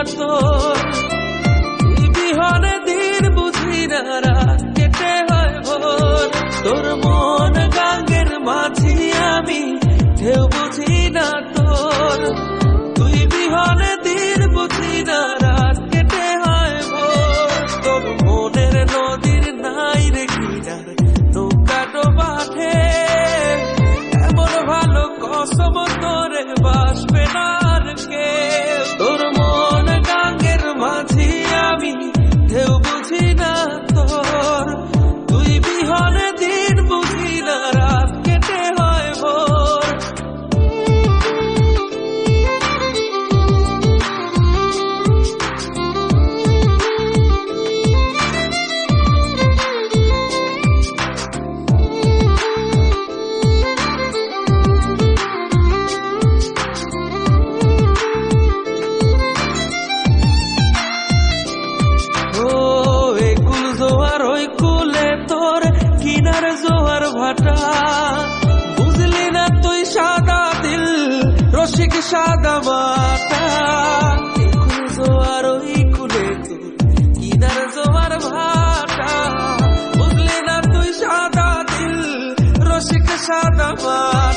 না তোর তুই বিহনে দিন বুঝি না কেটে হয় ভোর। তোর মন গাঙ্গের মাঝি আমি, ঢেউ বুঝি না তোর। তুই বিহনে দিন বুঝি না কেটে হয় ভোর। তোর নদীর নাই রে কিনার নৌকাটো বাঁধে। এমন ভালো কসম তোরে বাসবে না কে। ওই কুলে তোর কিনার জোয়ার ভাটা। বুঝলি না তুই সাদা দিল, রসিক সাদা মাটা জোয়ার ওই কুলে তোর কিনার জোয়ার ভাটা। বুঝলি না তুই সাদা দিল, রসিক সাদা মাটা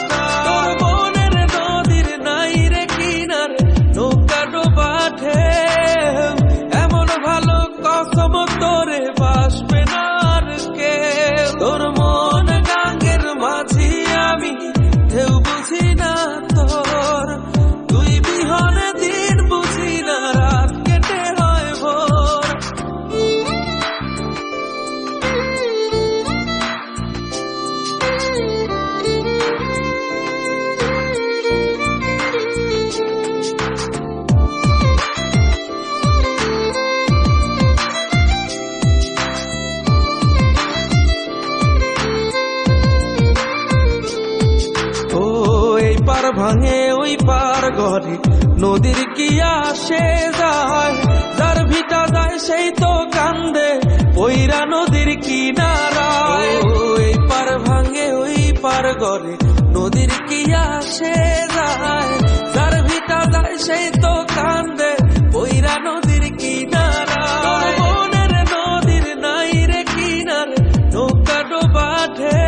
ভাঙে ওই পার ঘরে। নদীর কি আসে যায়, যার ভিটা যায় সেই তো কান্দে। ওইরা নদীর কিনারায়। ওই পার ভাঙে ওই পার ঘরে, নদীর কি আসে যায়, যার ভিটা যায় সেই তো কান্দে। ওইরা নদীর কিনারায়। নদীর নাই রে কিনার, নৌকা ডোবা ঢের